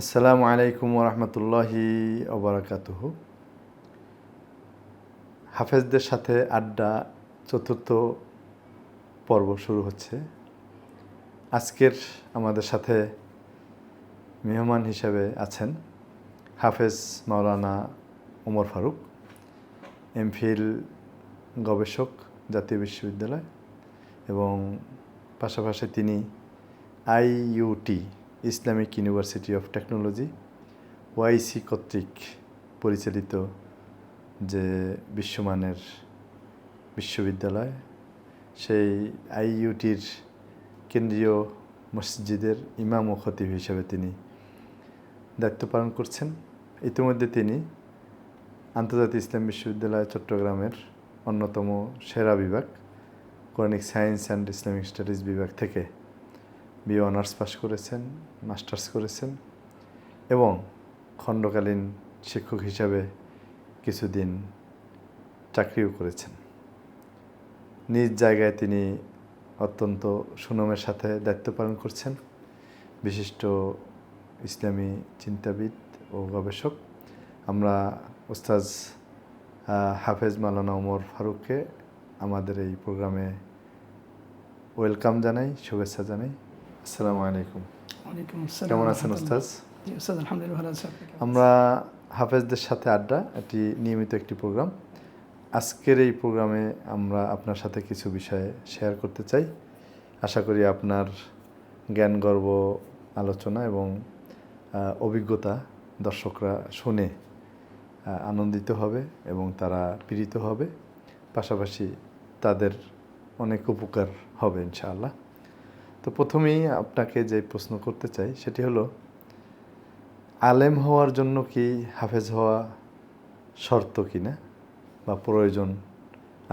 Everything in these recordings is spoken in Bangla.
আসসালামু আলাইকুম রহমতুল্লাহি ওবরাকাতুহ। হাফেজদের সাথে আড্ডা চতুর্থ পর্ব শুরু হচ্ছে। আজকের আমাদের সাথে মেহমান হিসাবে আছেন হাফেজ মাওলানা ওমর ফারুক, এমফিল গবেষক, জাতীয় বিশ্ববিদ্যালয়, এবং পাশাপাশি তিনি IUT Islamic University of Technology, OIC কর্তৃক পরিচালিত যে বিশ্বমানের বিশ্ববিদ্যালয়, সেই আইইউটির কেন্দ্রীয় মসজিদের ইমাম ও খতিব হিসেবে তিনি দায়িত্ব পালন করছেন। ইতিমধ্যে তিনি আন্তর্জাতিক ইসলাম বিশ্ববিদ্যালয় চট্টগ্রামের অন্যতম সেরা বিভাগ Quranic science and Islamic studies বিভাগ থেকে বিএ অনার্স পাস করেছেন মাস্টার্স করেছেন এবং খণ্ডকালীন শিক্ষক হিসাবে কিছুদিন চাকরিও করেছেন। নিজ জায়গায় তিনি অত্যন্ত সুনামের সাথে দায়িত্ব পালন করছেন। বিশিষ্ট ইসলামী চিন্তাবিদ ও গবেষক। আমরা ওস্তাজ হাফেজ মালানা ওমর ফারুককে আমাদের এই প্রোগ্রামে ওয়েলকাম জানাই, শুভেচ্ছা জানাই। আসসালামু আলাইকুম। ওয়ালাইকুম আসসালাম কেমন আছেন রহমতুল্লাহ। ওস্তাজ ওস্তাদ আলহামদুলিল্লাহ ভালো আছি আমরা হাফেজদের সাথে আড্ডা এটি নিয়মিত একটি প্রোগ্রাম। আজকের এই প্রোগ্রামে আমরা আপনার সাথে কিছু বিষয়ে শেয়ার করতে চাই। আশা করি আপনার জ্ঞান গর্ব আলোচনা এবং অভিজ্ঞতা দর্শকরা শুনে আনন্দিত হবে এবং তারা পীড়িত হবে। পাশাপাশি তাদের অনেক উপকার হবে ইনশাআল্লাহ। তো প্রথমেই আপনাকে যে প্রশ্ন করতে চাই, সেটি হলো, আলেম হওয়ার জন্য কি হাফেজ হওয়া শর্ত কি না বা প্রয়োজন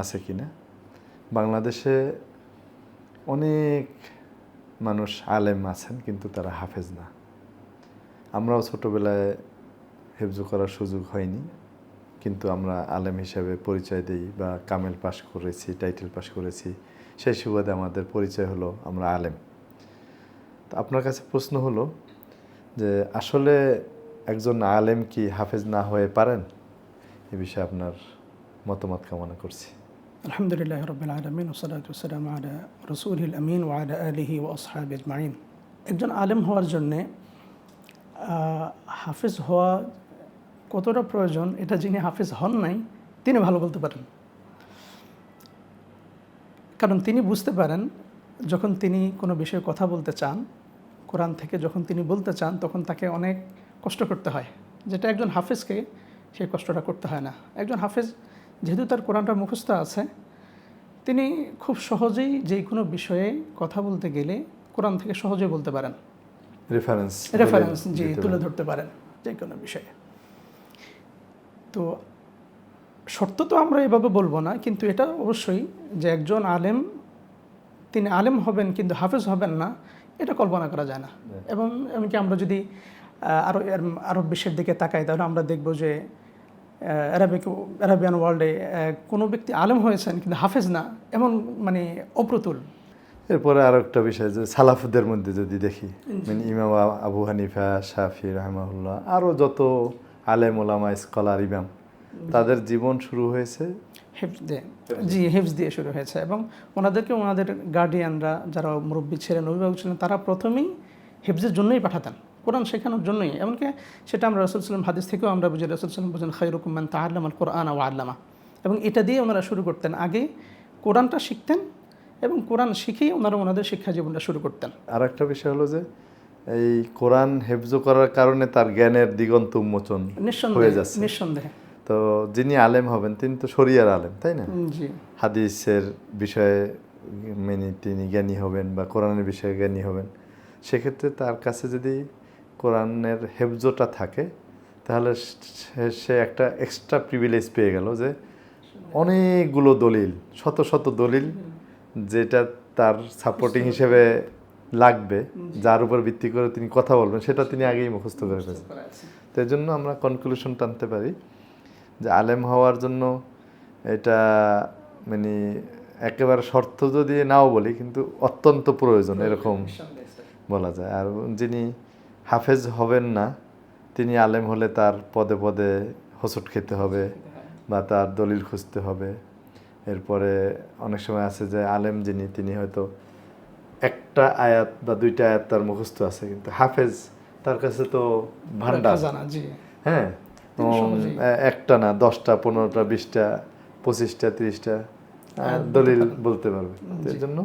আছে কি না বাংলাদেশে অনেক মানুষ আলেম আছেন, কিন্তু তারা হাফেজ না। আমরাও ছোটোবেলায় হেফজু করার সুযোগ হয়নি, কিন্তু আমরা আলেম হিসাবে পরিচয় দিই বা কামেল পাশ করেছি, টাইটেল পাশ করেছি। সেই সুবাদে আমাদের পরিচয় হলো আমরা আলেম। আপনার কাছে প্রশ্ন হলো যে আসলে একজন আলেম কি হাফেজ না হয়ে পারেন? এ বিষয়ে আপনার মতামত কামনা করছি। আলহামদুলিল্লাহ রবিল আলমিন ওসালাত ওসালাম আলা রসুল আমিন ওয়ালা আলিহি ও আসহাব আজমাইন। একজন আলেম হওয়ার জন্যে হাফেজ হওয়া কতটা প্রয়োজন এটা যিনি হাফেজ হন নাই, তিনি ভালো বলতে পারেন। কারণ তিনি বুঝতে পারেন, যখন তিনি কোনো বিষয়ে কথা বলতে চান কোরআন থেকে যখন তিনি বলতে চান তখন তাকে অনেক কষ্ট করতে হয়। যেটা একজন হাফেজকে সেই কষ্টটা করতে হয় না। একজন হাফেজ যেহেতু তার কোরআনটা মুখস্থ আছে তিনি খুব সহজেই যে কোনো বিষয়ে কথা বলতে গেলে কোরআন থেকে সহজে বলতে পারেন। রেফারেন্স রেফারেন্স জি তুলে ধরতে পারেন যে কোনো বিষয়ে। তো শর্ত তো আমরা এভাবে বলব না কিন্তু এটা অবশ্যই যে একজন আলেম তিনি আলেম হবেন কিন্তু হাফেজ হবেন না এটা কল্পনা করা যায় না। এবং এমনকি আমরা যদি আরও এর আরব বিশ্বের দিকে তাকাই তাহলে আমরা দেখব যে অ্যারাবিক অ্যারাবিয়ান ওয়ার্ল্ডে কোনো ব্যক্তি আলেম হয়েছেন কিন্তু হাফেজ না এমন মানে অপ্রতুল। এরপরে আরও একটা বিষয় যে সালাফদের মধ্যে যদি দেখি মানে ইমাম আবু হানিফা শাফি রহমাউল্লাহ আরও যত আলেম ওলামা স্কলার ইমাম তাদের জীবন শুরু হয়েছে হেফজ দিয়ে। জি হেফজ দিয়ে শুরু হয়েছে এবং ওনাদেরকে ওনাদের গার্ডিয়ানরা যারা মুরব্বী ছিলেন অভিভাবক ছিলেন তারা প্রথমেই হেফজের জন্যই পাঠাতেন। কোরআন শেখানোর জন্যই। এমনকি সেটা আমরা রসুল সাল্লাম হাদিস থেকেও আমরা বুঝি রসুল সাল্লাম বুঝেন খৈরুকুমান তাহলাম আল কোরআন ও আল্লামা। এবং এটা দিয়ে ওনারা শুরু করতেন। আগে কোরআনটা শিখতেন এবং কোরআন শিখেই ওনারা ওনাদের শিক্ষা জীবনটা শুরু করতেন। আর একটা বিষয় হলো যে এই কোরআন হেফজ করার কারণে তার জ্ঞানের দিগন্ত উন্মোচন হয়ে নিঃসন্দেহে যাচ্ছে। নিঃসন্দেহে। তো যিনি আলেম হবেন তিনি তো শরিয়ার আলেম তাই না? হাদিসের বিষয়ে মেনে তিনি জ্ঞানী হবেন বা কোরআনের বিষয়ে জ্ঞানী হবেন সেক্ষেত্রে তার কাছে যদি কোরআনের হেফজটা থাকে তাহলে সে- একটা এক্সট্রা প্রিভিলেজ পেয়ে গেল যে অনেকগুলো দলিল শত শত দলিল যেটা তার সাপোর্টিং হিসেবে লাগবে যার উপর ভিত্তি করে তিনি কথা বলবেন সেটা তিনি আগেই মুখস্থ করে ফেলেছেন তো এই জন্য আমরা কনক্লুশন টানতে পারি যে আলেম হওয়ার জন্য এটা মানে একেবারে শর্ত যদি নাও বলি কিন্তু অত্যন্ত প্রয়োজন এরকম বলা যায়। আর যিনি হাফেজ হবেন না তিনি আলেম হলে তার পদে পদে হোঁচট খেতে হবে বা তার দলিল খুঁজতে হবে। এরপরে অনেক সময় আছে যে আলেম যিনি তিনি হয়তো একটা আয়াত বা দুইটা আয়াত তার মুখস্থ আছে কিন্তু হাফেজ তার কাছে তো ভান্ডার হ্যাঁ একটা না দশটা পনেরোটা বিশটা পঁচিশটা তিরিশটা দলিল বলতে পারবে। এর জন্য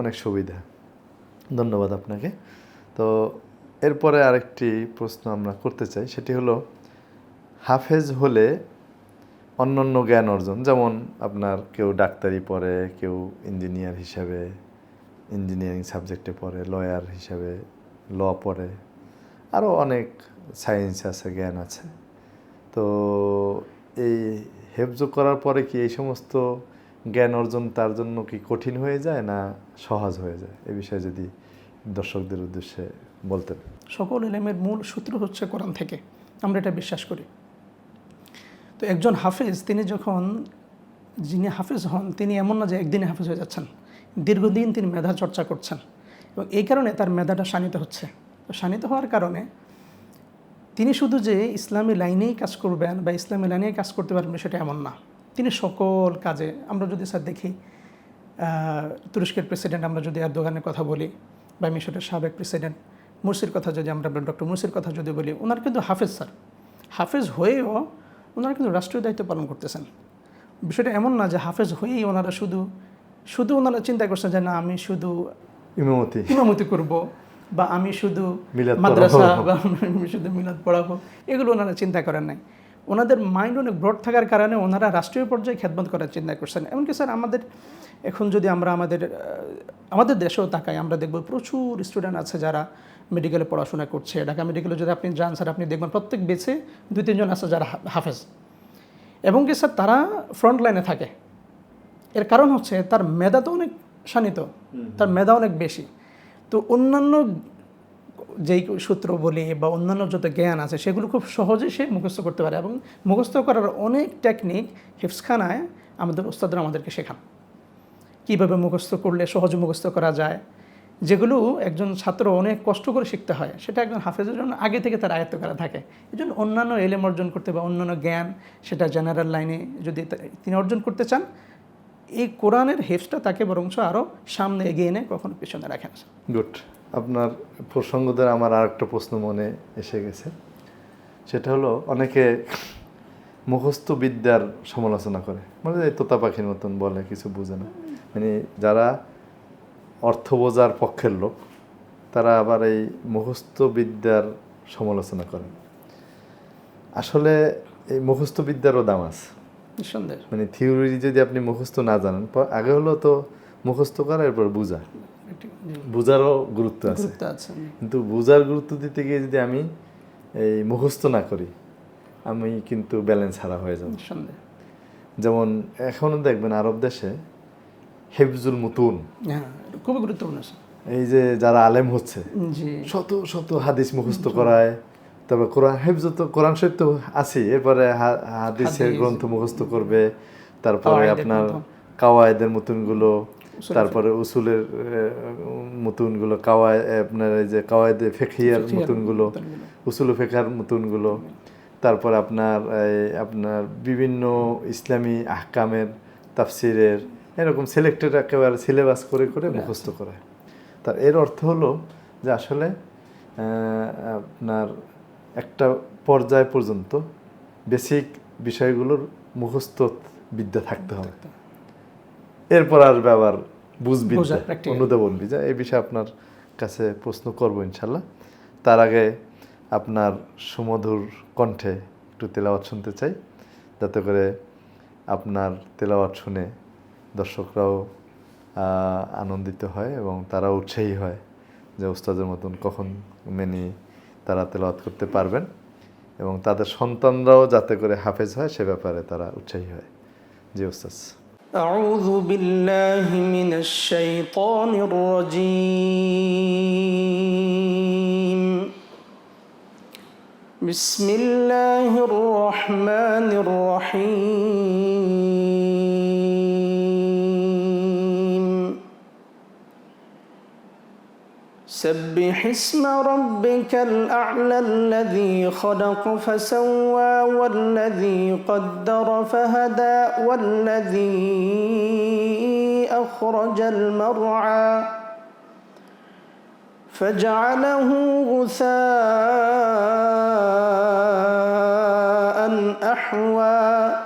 অনেক সুবিধা। ধন্যবাদ আপনাকে। তো এরপরে আরেকটি প্রশ্ন আমরা করতে চাই সেটি হলো হাফেজ হলে অন্যান্য জ্ঞান অর্জন যেমন আপনার কেউ ডাক্তারি পড়ে কেউ ইঞ্জিনিয়ার হিসাবে ইঞ্জিনিয়ারিং সাবজেক্টে পড়ে লয়ার হিসাবে ল পড়ে আরও অনেক সায়েন্স আছে জ্ঞান আছে। তো এই হেফজ করার পরে কি এই সমস্ত জ্ঞান অর্জন তার জন্য কি কঠিন হয়ে যায় না সহজ হয়ে যায়? এ বিষয়ে যদি দর্শকদের উদ্দেশ্যে বলতেন। সকল এলেমের মূল সূত্র হচ্ছে কোরআন থেকে। আমরা এটা বিশ্বাস করি। তো একজন হাফেজ, তিনি যখন, যিনি হাফেজ হন, তিনি এমন না যে একদিনে হাফেজ হয়ে যাচ্ছেন। দীর্ঘদিন তিনি মেধা চর্চা করছেন। এবং এই কারণে তার মেধাটা শানিত হচ্ছে। তো শানিত হওয়ার কারণে তিনি শুধু যে ইসলামী লাইনেই কাজ করবেন বা ইসলামী লাইনেই কাজ করতে পারবেন সেটা এমন না। তিনি সকল কাজে আমরা যদি স্যার দেখি তুরস্কের প্রেসিডেন্ট আমরা যদি এরদোগানের কথা বলি বা মিশরের সাবেক প্রেসিডেন্ট মুরসির কথা যদি আমরা ডক্টর মুরসির কথা যদি বলি ওনার কিন্তু হাফেজ স্যার। হাফেজ হয়েও ওনারা কিন্তু রাষ্ট্রীয় দায়িত্ব পালন করতেছেন। বিষয়টা এমন না যে হাফেজ হয়েই ওনারা শুধু শুধু ওনারা চিন্তা করছেন যে না আমি শুধু ইমামতি। ইমামতি করব। বা আমি শুধু মাদ্রাসা। বা আমি শুধু মিলাদ পড়াবো এগুলো ওনারা চিন্তা করেন নাই। ওনাদের মাইন্ড অনেক ব্রড থাকার কারণে ওনারা রাষ্ট্রীয় পর্যায়ে খেদমত করার চিন্তা করছেন। এমনকি স্যার আমাদের এখন যদি আমরা আমাদের আমাদের দেশেও তাকাই আমরা দেখব প্রচুর স্টুডেন্ট আছে যারা মেডিকেলে পড়াশোনা করছে। ঢাকা মেডিকেলে যদি আপনি যান স্যার আপনি দেখবেন প্রত্যেক বেচে দুই তিনজন আছে যারা হাফেজ। এবং কি স্যার তারা ফ্রন্ট লাইনে থাকে। এর কারণ হচ্ছে তার মেধা তো অনেক শানিত। তার মেধা অনেক বেশি। তো অন্যান্য যেই সূত্র বলি বা অন্যান্য যত জ্ঞান আছে, সেগুলো খুব সহজে সে মুখস্থ করতে পারে এবং মুখস্থ করার অনেক টেকনিক হিফসখানায় আমাদের ওস্তাদরা আমাদেরকে শেখান। কীভাবে মুখস্থ করলে সহজে মুখস্থ করা যায়, যেগুলো একজন ছাত্র অনেক কষ্ট করে শিখতে হয়, সেটা একজন হাফেজের জন্য আগে থেকে তার আয়ত্ত করা থাকে। এই জন্য অন্যান্য এলেম অর্জন করতে বা অন্যান্য জ্ঞান সেটা জেনারেল লাইনে যদি তিনি অর্জন করতে চান এই কোরআনের হেফসটা তাকে বরঞ্চ আরও সামনে এগিয়ে এনে কখনো পিছনে রাখে না। গুড। আপনার প্রসঙ্গদের আমার আর একটা প্রশ্ন মনে এসে গেছে। সেটা হলো, অনেকে মুখস্থ বিদ্যার সমালোচনা করে। মানে তোতা পাখির মতন বলে, কিছু বুঝে না। মানে যারা অর্থ বোঝার পক্ষের লোক, তারা আবার এই মুখস্থ বিদ্যার সমালোচনা করেন আসলে এই মুখস্থ বিদ্যারও দাম আছে। নিঃসন্দেহ। মানে থিওরি যদি আপনি মুখস্থ না জানেন আগে হলো তো মুখস্থ করা এরপর বুঝা। বুঝারও গুরুত্ব আছে। কিন্তু বোঝার গুরুত্ব দিতে গিয়ে যদি আমি এই মুখস্থ না করি আমি কিন্তু ব্যালেন্স হারা হয়ে যাব। যেমন এখনও দেখবেন আরব দেশে হেফজুল মুতুন। হ্যাঁ খুবই গুরুত্বপূর্ণ এই যে যারা আলেম হচ্ছে শত শত হাদিস মুখস্থ করায়। তারপর কোরআন হেফজ তো কোরআন শরীফ তো আছে এরপরে হাদিসের গ্রন্থ মুখস্থ করবে তারপরে আপনার। কাওয়ায়দের মতনগুলো তারপরে উসুলের মতনগুলো কাওয়ায় আপনার এই যে কাওয়ায়দে ফেখিয়ার ফিকহিয়ার মতনগুলো। উসুল ফেখার মতনগুলো তারপর আপনার এই আপনার বিভিন্ন ইসলামী আহকামের তাফসিরের এরকম সিলেক্টেড একেবারে সিলেবাস করে করে মুখস্থ করে তার এর অর্থ হলো যে আসলে আপনার একটা পর্যায় পর্যন্ত বেসিক বিষয়গুলোর মুখস্থ বিদ্যা থাকতে হবে। এরপর আর ব্যাপার বুঝবিদ্যা. অনুধাবন বিদ্যা এই বিষয়ে আপনার কাছে প্রশ্ন করব ইনশাল্লাহ। তার আগে আপনার সুমধুর কণ্ঠে একটু তেলাওয়াত শুনতে চাই যাতে করে আপনার তেলাওয়াত শুনে দর্শকরাও আনন্দিত হয় এবং তারা উৎসাহী হয় যে উস্তাদের মতন কখন মেনে তারা তেলাওয়াত করতে পারবেন এবং তাদের সন্তানরাও যাতে করে হাফেজ হয় সে ব্যাপারে তারা উৎসাহী হয় জি উস্তাদ أعوذ بالله من الشيطان الرجيم بسم الله الرحمن الرحيم سبح اسم ربك الأعلى الذي خلق فسوى والذي قدر فهدى والذي أخرج المرعى فجعله غثاء أحوى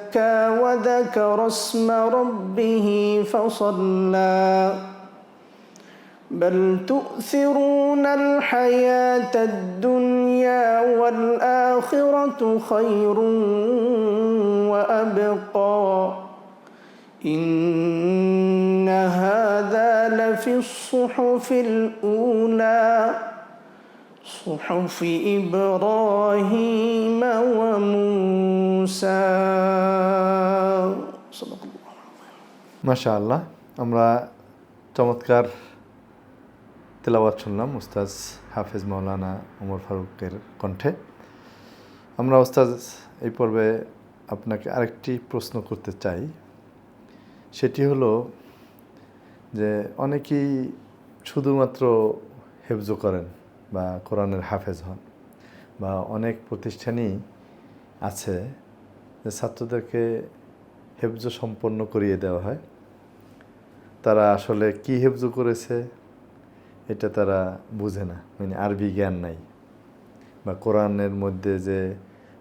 وذكر اسم ربه فصلى. بل تؤثرون الحياة الدنيا والآخرة خير وأبقى. إن هذا لفي الصحف الأولى. صحف إبراهيم وموسى صدق الله মাশা আল্লাহ আমরা চমৎকার তেলাওয়াত শুনলাম উস্তাজ হাফেজ মাওলানা ওমর ফারুকের কণ্ঠে আমরা উস্তাজ এই পর্বে আপনাকে আরেকটি প্রশ্ন করতে চাই সেটি হলো যে অনেকেই শুধুমাত্র হেফজ করেন বা কোরআনের হাফেজ হন বা অনেক প্রতিষ্ঠানই আছে যে ছাত্রদেরকে হেফজ সম্পন্ন করিয়ে দেওয়া হয়। তারা আসলে কি হেফজ করেছে এটা তারা বুঝে না মানে আরবি জ্ঞান নাই বা কোরআনের মধ্যে যে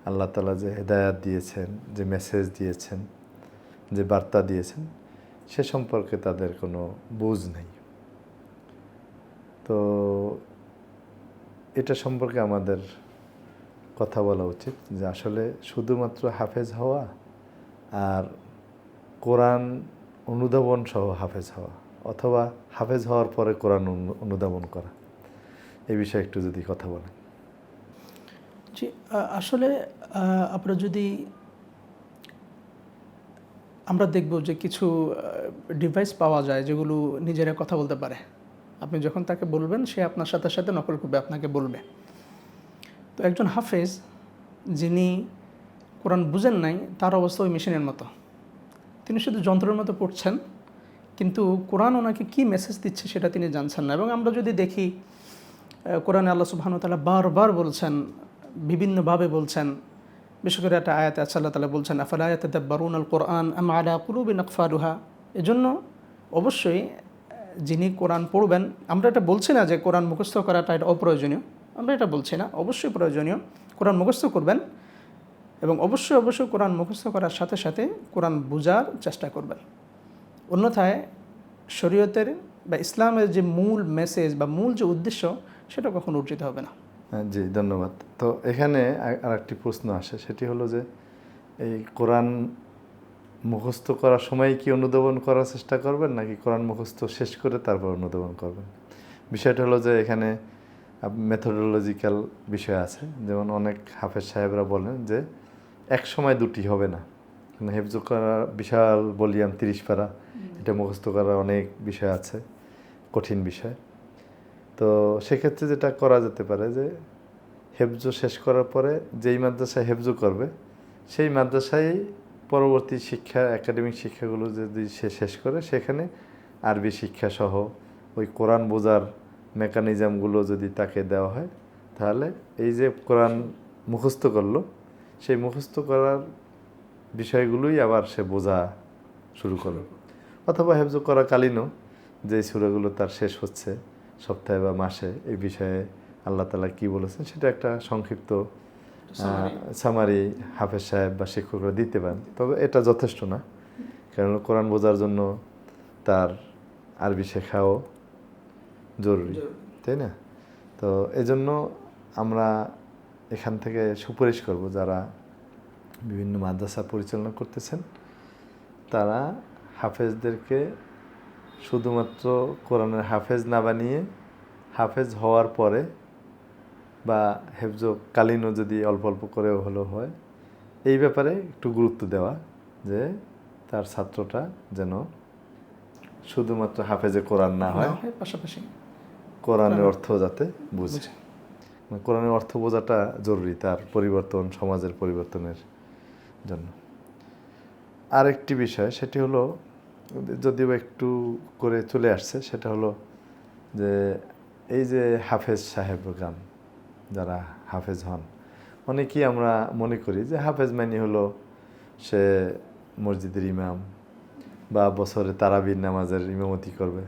আল্লাহ তালা যে হেদায়াত দিয়েছেন, যে মেসেজ দিয়েছেন, যে বার্তা দিয়েছেন, সে সম্পর্কে তাদের কোনো বুঝ নেই। তো এটা সম্পর্কে আমাদের কথা বলা উচিত যে আসলে শুধুমাত্র হাফেজ হওয়া আর কোরআন অনুধাবন সহ হাফেজ হওয়া অথবা হাফেজ হওয়ার পরে কোরআন অনু- অনুধাবন করা। এই বিষয়ে একটু যদি কথা বলেন। জি আসলে আমরা যদি, আমরা দেখব যে কিছু ডিভাইস পাওয়া যায় যেগুলো নিজেরা কথা বলতে পারে। আপনি যখন তাকে বলবেন, সে আপনার সাথে সাথে নকল করবে, আপনাকে বলবে। তো একজন হাফেজ, যিনি কোরআন বুঝেন নাই, তার অবস্থা ওই মেশিনের মতো। তিনি শুধু যন্ত্রের মতো পড়ছেন, কিন্তু কোরআন ওনাকে কী মেসেজ দিচ্ছে সেটা তিনি জানছেন না। এবং আমরা যদি দেখি কোরআনে আল্লাহ তাআলা বারবার বলছেন, বিভিন্নভাবে বলছেন, বিশেষ করে একটা আয়াত আছে, আল্লাহ তালা বলছেন, আফাল আয়াত দাব্বারুন আল কোরআন আম আলা কুলুবিন আকফারুহা এজন্য অবশ্যই যিনি কোরআন পড়বেন আমরা এটা বলছি না যে কোরআন মুখস্থ করাটা এটা অপ্রয়োজনীয়। আমরা এটা বলছি না অবশ্যই প্রয়োজনীয়। কোরআন মুখস্থ করবেন এবং অবশ্যই অবশ্যই কোরআন মুখস্থ করার সাথে সাথে কোরআন বোঝার চেষ্টা করবেন। অন্যথায় শরীয়তের বা ইসলামের যে মূল মেসেজ বা মূল যে উদ্দেশ্য সেটা কখনো অর্জিত হবে না। হ্যাঁ, জি ধন্যবাদ। তো এখানে আর একটি প্রশ্ন আসে সেটি হলো যে এই কোরআন মুখস্থ করার সময় কি অনুধাবন করার চেষ্টা করবেন নাকি কোরআন মুখস্থ শেষ করে তারপর অনুধাবন করবেন? বিষয়টা হলো যে এখানে মেথোডোলজিক্যাল বিষয় আছে। যেমন অনেক হাফেজ সাহেবরা বলেন যে এক সময় দুটি হবে না। মানে হেফজ করা বিশাল বলিয়াম তিরিশ পারা। এটা মুখস্থ করার অনেক বিষয় আছে কঠিন বিষয়। তো সেক্ষেত্রে যেটা করা যেতে পারে যে হেফজ শেষ করার পরে যেই মাদ্রাসায় হেফজ করবে সেই মাদ্রাসায় পরবর্তী শিক্ষা একাডেমিক শিক্ষাগুলো যদি সে শেষ করে, সেখানে আরবি শিক্ষা সহ ওই কোরআন বোঝার মেকানিজমগুলো যদি তাকে দেওয়া হয়, তাহলে এই যে কোরআন মুখস্থ করল, সেই মুখস্থ করার বিষয়গুলোই আবার সে বোঝা শুরু করল। অথবা হেফজ করাকালীনও যে সুরাগুলো তার শেষ হচ্ছে সপ্তাহে বা মাসে, এই বিষয়ে আল্লাহ তালা কি বলেছেন, সেটা একটা সংক্ষিপ্ত সামারি হাফেজ সাহেব বা শিক্ষকরা দিতে পারেন। তবে এটা যথেষ্ট না। কারণ কোরআন বোঝার জন্য তার আরবি শেখাও জরুরি। তাই না? তো এজন্য আমরা এখান থেকে সুপারিশ করব যারা বিভিন্ন মাদ্রাসা পরিচালনা করতেছেন তারা হাফেজদেরকে শুধুমাত্র কোরআনের হাফেজ না বানিয়ে হাফেজ হওয়ার পরে বা হেফজ কালীনও যদি অল্প অল্প করেও হলেও হয় এই ব্যাপারে একটু গুরুত্ব দেওয়া যে তার ছাত্রটা যেন শুধুমাত্র হাফেজে কোরআন না হয় পাশাপাশি কোরআনের অর্থ যাতে বুঝে। মানে কোরআনের অর্থ বোঝাটা জরুরি তার পরিবর্তন সমাজের পরিবর্তনের জন্য। আরেকটি বিষয় সেটি হলো যদিও একটু করে চলে আসছে সেটা হলো যে এই যে হাফেজ সাহেবগান যারা হাফেজ হন। অনেকেই আমরা মনে করি যে হাফেজ মানি হলো সে মসজিদের ইমাম বা বছরে তারাবির নামাজের ইমামতি করবে।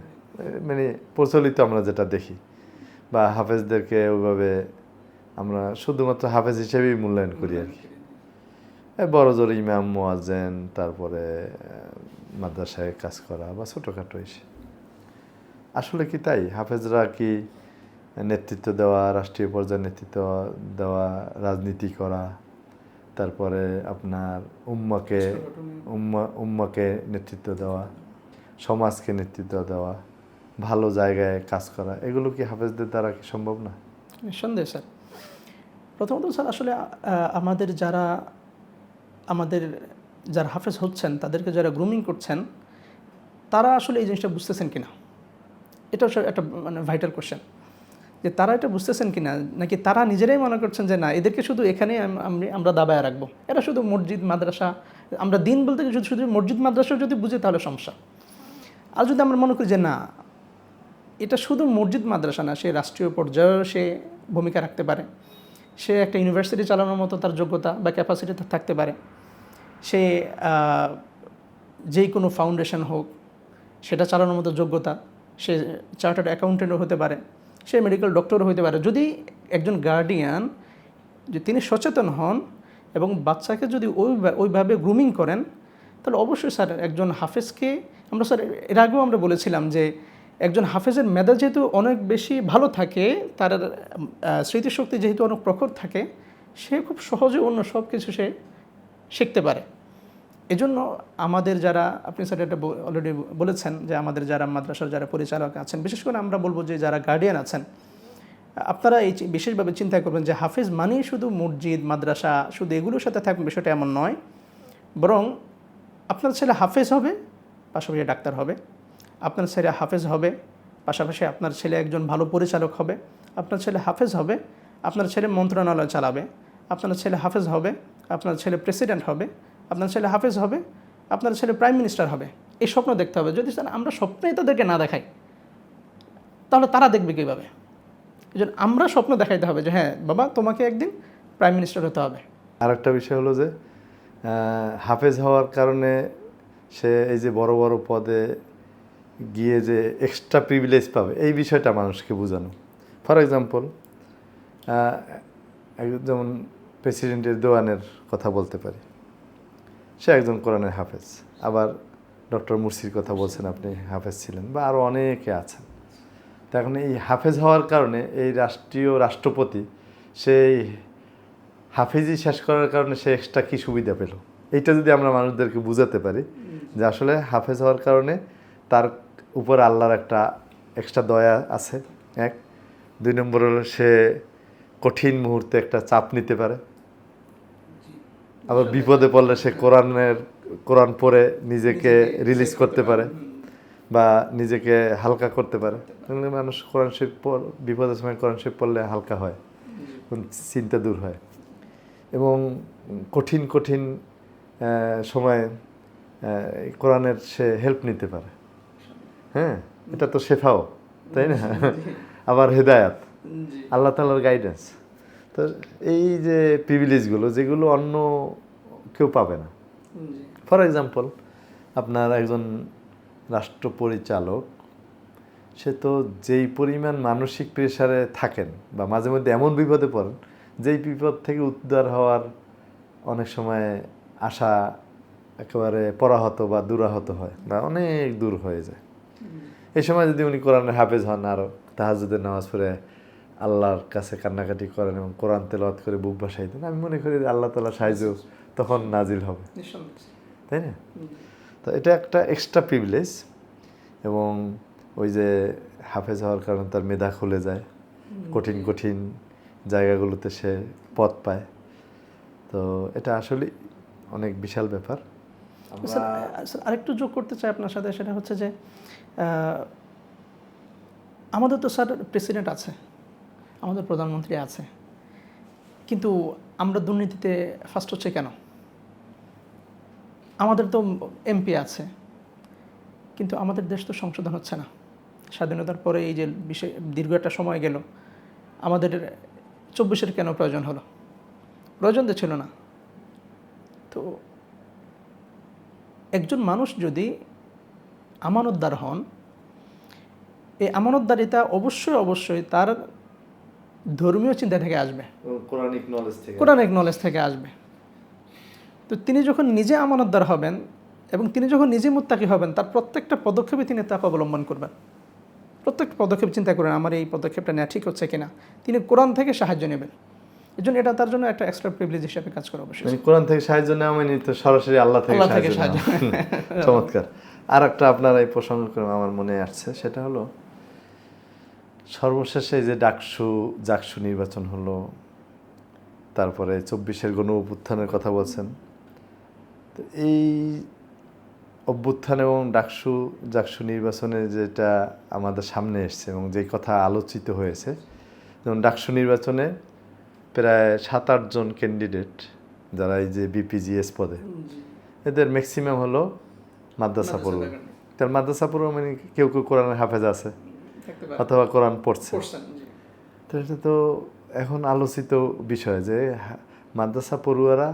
মানে প্রচলিত আমরা যেটা দেখি। বা হাফেজদেরকে ওইভাবে আমরা শুধুমাত্র হাফেজ হিসেবেই মূল্যায়ন করি আর কি। বড় জোর ইমাম মোয়াজেন তারপরে মাদ্রাসায় কাজ করা বা ছোটোখাটো এসে। আসলে কি তাই? হাফেজরা কি নেতৃত্ব দেওয়া, রাষ্ট্রীয় পর্যায়ে নেতৃত্ব দেওয়া, রাজনীতি করা, তারপরে আপনার উম্মাকে, উম্মা, উম্মাকে নেতৃত্ব দেওয়া, সমাজকে নেতৃত্ব দেওয়া, ভালো জায়গায় কাজ করা, এগুলো কি হাফেজদের দ্বারা কি সম্ভব না? নিঃসন্দেহে স্যার। প্রথমত স্যার, আসলে আমাদের যারা আমাদের যারা হাফেজ হচ্ছেন, তাদেরকে যারা গ্রুমিং করছেন, তারা আসলে এই জিনিসটা বুঝতেছেন কিনা? এটা হচ্ছে একটা মানে ভাইটাল কোশ্চেন যে তারা এটা বুঝতেছেন কি না নাকি তারা নিজেরাই মনে করছেন যে না, এদেরকে শুধু এখানেই আমি আমরা দাবায় রাখব? এরা শুধু মসজিদ, মাদ্রাসা, আমরা দিন বলতে যদি শুধু মসজিদ মাদ্রাসা যদি বুঝি তাহলে সমস্যা। আর যদি আমরা মনে করি যে না, এটা শুধু মসজিদ, মাদ্রাসা না, সে রাষ্ট্রীয় পর্যায়েও সে ভূমিকা রাখতে পারে। সে একটা ইউনিভার্সিটি চালানোর মতো তার যোগ্যতা বা ক্যাপাসিটি তার থাকতে পারে। সে যেই কোনো ফাউন্ডেশন হোক, সেটা চালানোর মতো যোগ্যতা, সে চার্টার্ড অ্যাকাউন্টেন্টও হতে পারে। সে মেডিকেল ডক্টরও হতে পারে। যদি একজন গার্ডিয়ান যে তিনি সচেতন হন এবং বাচ্চাকে যদি ওই ওইভাবে গ্রুমিং করেন, তাহলে অবশ্যই স্যার একজন হাফেজকে, আমরা স্যার এর আগেও আমরা বলেছিলাম যে একজন হাফেজের মেধা যেহেতু অনেক বেশি ভালো থাকে, তার স্মৃতিশক্তি যেহেতু অনেক প্রখর থাকে, সে খুব সহজে অন্য সব কিছু সে শিখতে পারে। এজন্য আমাদের যারা, আপনি স্যার এটা অলরেডি বলেছেন যে আমাদের যারা মাদ্রাসার যারা পরিচালক আছেন, বিশেষ করে আমরা বলব যে যারা গার্ডিয়ান আছেন, আপনারা এই বিশেষভাবে চিন্তা করবেন যে হাফেজ মানেই শুধু মসজিদ, মাদ্রাসা, শুধু এগুলোর সাথে থাকবে বিষয়টা এমন নয়, বরং আপনার ছেলে হাফেজ হবে, পাশাপাশি ডাক্তার হবে, আপনার ছেলে হাফেজ হবে, পাশাপাশি আপনার ছেলে একজন ভালো পরিচালক হবে, আপনার ছেলে হাফেজ হবে, আপনার ছেলে মন্ত্রণালয় চালাবে, আপনার ছেলে হাফেজ হবে, আপনার ছেলে প্রেসিডেন্ট হবে আপনার ছেলে হাফেজ হবে, আপনার ছেলে প্রাইম মিনিস্টার হবে। এই স্বপ্ন দেখতে হবে। যদি আমরা স্বপ্নেই তাদেরকে না দেখাই, তাহলে তারা দেখবে কীভাবে? এই জন্য আমরা স্বপ্ন দেখাইতে হবে যে হ্যাঁ বাবা, তোমাকে একদিন প্রাইম মিনিস্টার হতে হবে। আর একটা বিষয় হলো যে হাফেজ হওয়ার কারণে সে এই যে বড় বড় পদে গিয়ে যে এক্সট্রা প্রিভিলেজ পাবে, এই বিষয়টা মানুষকে বোঝানো। ফর এক্সাম্পল যেমন প্রেসিডেন্টের দেওয়ানের কথা বলতে পারি। সে একজন কোরআনের হাফেজ। আবার ডক্টর মুর্সির কথা বলছেন আপনি, হাফেজ ছিলেন, বা আরও অনেকে আছেন। তো এখন এই হাফেজ হওয়ার কারণে এই রাষ্ট্রীয় রাষ্ট্রপতি, সেই হাফেজি শেষ করার কারণে সে এক্সট্রা কী সুবিধা পেল? এইটা যদি আমরা মানুষদেরকে বুঝাতে পারি, যে আসলে হাফেজ হওয়ার কারণে তার উপর আল্লাহর একটা এক্সট্রা দয়া আছে, এক। দুই নম্বর হলো সে কঠিন মুহূর্তে একটা চাপ নিতে পারে। আবার বিপদে পড়লে সে কোরআনের কোরআন পড়ে নিজেকে রিলিজ করতে পারে বা নিজেকে হালকা করতে পারে। মানুষ কোরআন শরীফ বিপদের সময় কোরআন শরীফ পড়লে হালকা হয় চিন্তা দূর হয়। এবং কঠিন কঠিন সময়ে কোরআনের সে হেল্প নিতে পারে। হ্যাঁ এটা তো শেফাও তাই না? আবার হেদায়াত। আল্লাহ তালার গাইডেন্স তো এই যে প্রিভিলেজগুলো যেগুলো অন্য কেউ পাবে না। ফর এক্সাম্পল আপনার একজন রাষ্ট্র পরিচালক সে তো যেই পরিমাণ মানসিক প্রেশারে থাকেন বা মাঝে মধ্যে এমন বিপদে পড়েন যেই বিপদ থেকে উদ্ধার হওয়ার অনেক সময় আশা একেবারে পরাহত বা দুরাহত হয় বা অনেক দূর হয়ে যায়। এই সময় যদি উনি কোরআনের হাফেজ হন আরও তাহাজুদের নামাজ পড়ে আল্লাহর কাছে কান্নাকাটি করেন এবং কোরআন তেলাওয়াত করে বুক বাসাই দেন আমি মনে করি যে আল্লাহ তালা সাহায্য তখন নাজিল হবে। তাই না? তো এটা একটা এক্সট্রা প্রিভিলেজ এবং ওই যে হাফেজ হওয়ার কারণে তার মেধা খুলে যায় কঠিন কঠিন জায়গাগুলোতে সে পথ পায়। তো এটা আসলে অনেক বিশাল ব্যাপার। আরেকটু যোগ করতে চাই আপনার সাথে সেটা হচ্ছে যে আমাদের তো স্যার প্রেসিডেন্ট আছে। আমাদের প্রধানমন্ত্রী আছে। কিন্তু আমরা দুর্নীতিতে ফার্স্ট হচ্ছে কেন? আমাদের তো এমপি আছে। কিন্তু আমাদের দেশ তো সংশোধন হচ্ছে না। স্বাধীনতার পরে এই যে বিষয়, দীর্ঘ একটা সময় গেল। আমাদের চব্বিশের কেন প্রয়োজন হলো? প্রয়োজন তো ছিল না। তো একজন মানুষ যদি আমানতদার হন এই আমানতদারিতা অবশ্যই অবশ্যই তার ধর্মীয় চিন্তা থেকে আসবে। কোরআনিক নলেজ থেকে কোরআনিক নলেজ থেকে আসবে। তো তিনি যখন নিজে আমানতদার হবেন এবং তিনি যখন নিজে মুত্তাকি হবেন তার প্রত্যেকটা পদক্ষেপে তিনি তাকে অবলম্বন করবেন। প্রত্যেকটা পদক্ষেপ চিন্তা করেন আমার এই পদক্ষেপটা নেওয়া ঠিক হচ্ছে কিনা? তিনি কোরআন থেকে সাহায্য নেবেন। এই জন্য এটা তার জন্য একটা এক্সট্রা প্রিভিলেজ হিসেবে কাজ করে অবশ্যই। কোরআন থেকে সাহায্য নেওয়া মানে তো সরাসরি আল্লাহ থেকে সাহায্য। চমৎকার। আর একটা আপনার এই প্রসঙ্গ করে আমার মনে আসছে সেটা হলো সর্বশেষে এই যে ডাকসু জাকসু নির্বাচন হলো তারপরে চব্বিশের গণ অভ্যুত্থানের কথা বলছেন। তো এই অভ্যুত্থান এবং ডাকসু জাকসু নির্বাচনে যেটা আমাদের সামনে এসছে এবং যে কথা আলোচিত হয়েছে যেমন ডাকসু নির্বাচনে প্রায় সাত আটজন ক্যান্ডিডেট যারা এই যে বিপিজিএস পদে এদের ম্যাক্সিমাম হলো মাদ্রাসা পড়ুয়া। তার মাদ্রাসা পড়ুয়া মানে কেউ কেউ কোরআনের হাফেজ আছে। অথবা কোরআন পড়ছে। তো এটা তো এখন আলোচিত বিষয় যে মাদ্রাসা পড়ুয়ারা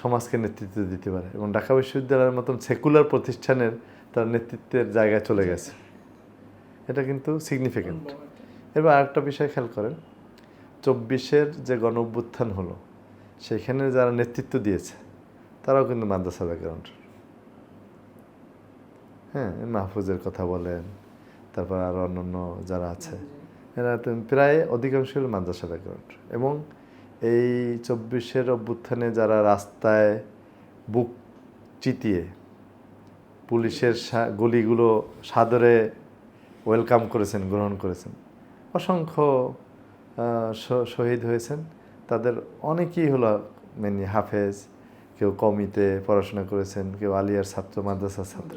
সমাজকে নেতৃত্ব দিতে পারে এবং ঢাকা বিশ্ববিদ্যালয়ের মতন সেকুলার প্রতিষ্ঠানের তার নেতৃত্বের জায়গায় চলে গেছে। এটা কিন্তু সিগনিফিক্যান্ট এবার আরেকটা বিষয় খেয়াল করেন। চব্বিশের যে গণ অভ্যুত্থান হলো সেখানে যারা নেতৃত্ব দিয়েছে তারাও কিন্তু মাদ্রাসা ব্যাকগ্রাউন্ড হ্যাঁ মাহফুজের কথা বলেন তারপর আর অন্যান্য যারা আছে, এরা প্রায় অধিকাংশ হলো মাদ্রাসা ব্যাকগ্রাউন্ড এবং এই চব্বিশের অভ্যুত্থানে যারা রাস্তায় বুক চিতিয়ে পুলিশের গুলিগুলো সাদরে ওয়েলকাম করেছেন, গ্রহণ করেছেন, অসংখ্য শহীদ হয়েছেন। তাদের অনেকেই হলো মানে হাফেজ, কেউ কমিতে পড়াশোনা করেছেন, কেউ আলিয়ার ছাত্র, মাদ্রাসার ছাত্র।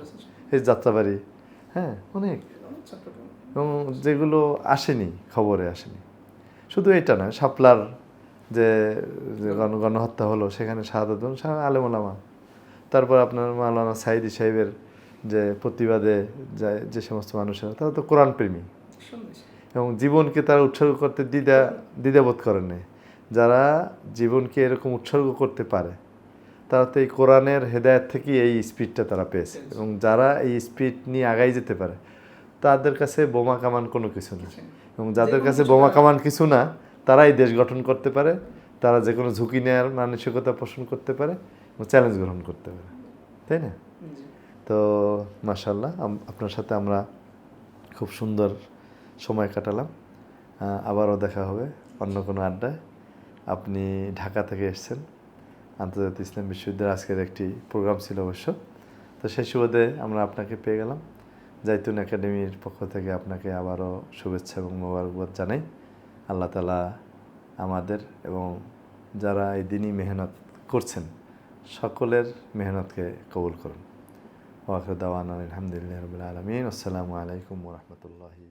এই যাত্রাবাড়ি হ্যাঁ অনেক। এবং যেগুলো আসেনি খবরে আসেনি। শুধু এটা নয় শাপলার যে গণ গণহত্যা হলো সেখানে শাহাদত আলেমুলামা তারপর আপনার মাওলানা সাইদি সাহেবের যে প্রতিবাদে যায় যে সমস্ত মানুষেরা তারা তো কোরআন প্রেমী এবং জীবনকে তারা উৎসর্গ করতে দ্বিধা দ্বিধাবোধ করেন নাই। যারা জীবনকে এরকম উৎসর্গ করতে পারে তারা তো এই কোরআনের হেদায়ত থেকে এই স্পিডটা তারা পেয়েছে। এবং যারা এই স্পিড নিয়ে আগাই যেতে পারে তাদের কাছে বোমা কামান কোনো কিছু না। এবং যাদের কাছে বোমা কামান কিছু না তারাই দেশ গঠন করতে পারে তারা যে কোনো ঝুঁকি নেওয়ার মানসিকতা পোষণ করতে পারে এবং চ্যালেঞ্জ গ্রহণ করতে পারে। তাই না? তো মাশাল্লাহ আপনার সাথে আমরা খুব সুন্দর সময় কাটালাম। আবারও দেখা হবে অন্য কোনো আড্ডায়। আপনি ঢাকা থেকে এসেছেন। আন্তর্জাতিক ইসলাম বিশ্ববিদ্যালয়ের আজকের একটি প্রোগ্রাম ছিল অবশ্য। তো সেই সুবাদে আমরা আপনাকে পেয়ে গেলাম। জাইতুন একাডেমির পক্ষ থেকে আপনাকে আবারও শুভেচ্ছা এবং মোবারকবাদ জানাই। আল্লাহ তালা আমাদের এবং যারা এই দিনই মেহনত করছেন, সকলের মেহনতকে কবুল করুন। ওয়াকর দাওয়ান আলহামদুলিল্লাহ রবিল আলমিন। আসসালামু আলাইকুম রহমতুল্লাহি